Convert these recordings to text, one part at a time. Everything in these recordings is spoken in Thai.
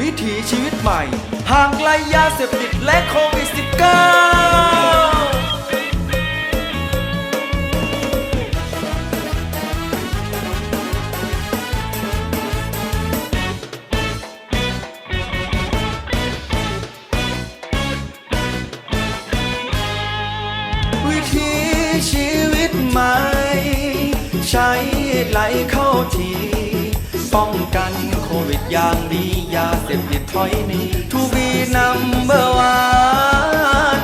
วิถีชีวิตใหม่ ห่างไกลยาเสพติดและโควิด -19 วิถีชีวิตใหม่ ใช้ไหลเข้าทีป้องกัน ควิดอย่างดียาเสพติดถอยนี้ทูบีนัมเบอร์วัน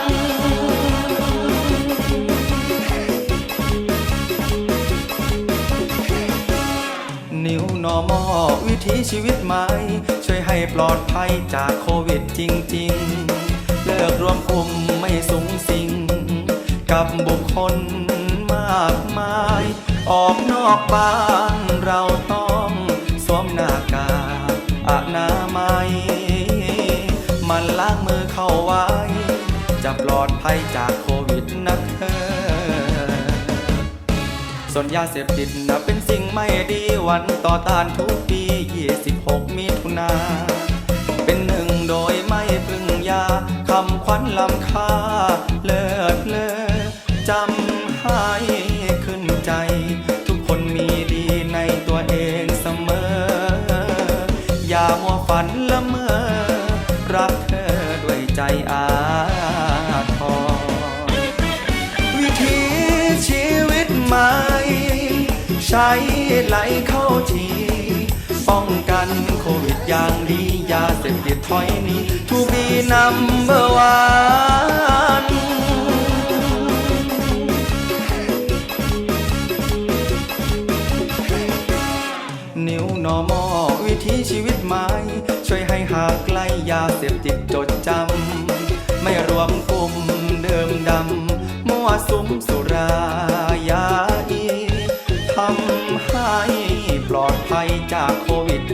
นิวนอมอวิถีชีวิตใหม่ ช่วยให้ปลอดภัยจากโควิดจริง ๆ เลิกรวมกลุ่มไม่สูงสิง กับบุคคลมากมาย ออกนอกบ้านเราต้อง ไว้ จะปลอดภัยจากโควิดนะเธอส่วนยาเสพติดนะเป็นสิ่งไม่ดีวันต่อต้านทุกปี 26 มิถุนาเป็นหนึ่งโดยไม่พึ่งยาคำขวัญลำค่า เข้าทีป้องกันโควิดอย่างดียาเสพติดถอยนี้ทูบีนัมเบอร์วันนิวนอมอวิถีชีวิตใหม่ช่วยให้หากไกลยาเสพติดจดจำ ไม่รวมกลุ่มเดิมดำมั่วสุมสุรา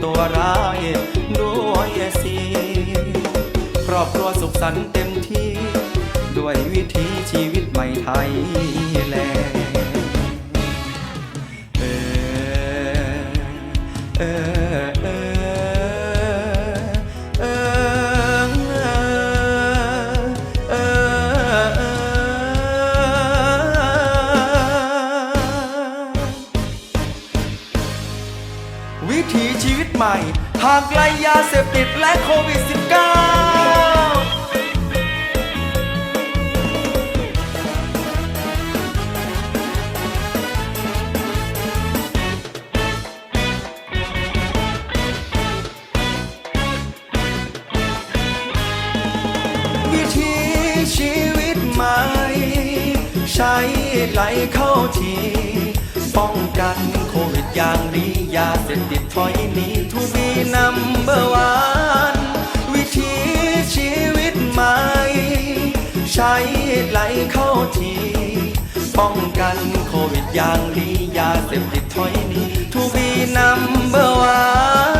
ตัวร้ายด้วยสิครอบครัวสุขสันต์เต็มที่ ด้วยวิถีชีวิต ห่างไกลยาเสพติดและโควิด -19 วิถีชีวิตใหม่ ใช้ไหลเข้าที ป้องกันโควิดอย่างดียาเสพติดถอยหนี้ ทูบีนัมเบอร์วันวิถีชีวิตใหม่ ใช้ไหลเข้าทีป้องกันโควิดอย่างดียาเสพติดถอยนี้ทูบีนัมเบอร์วัน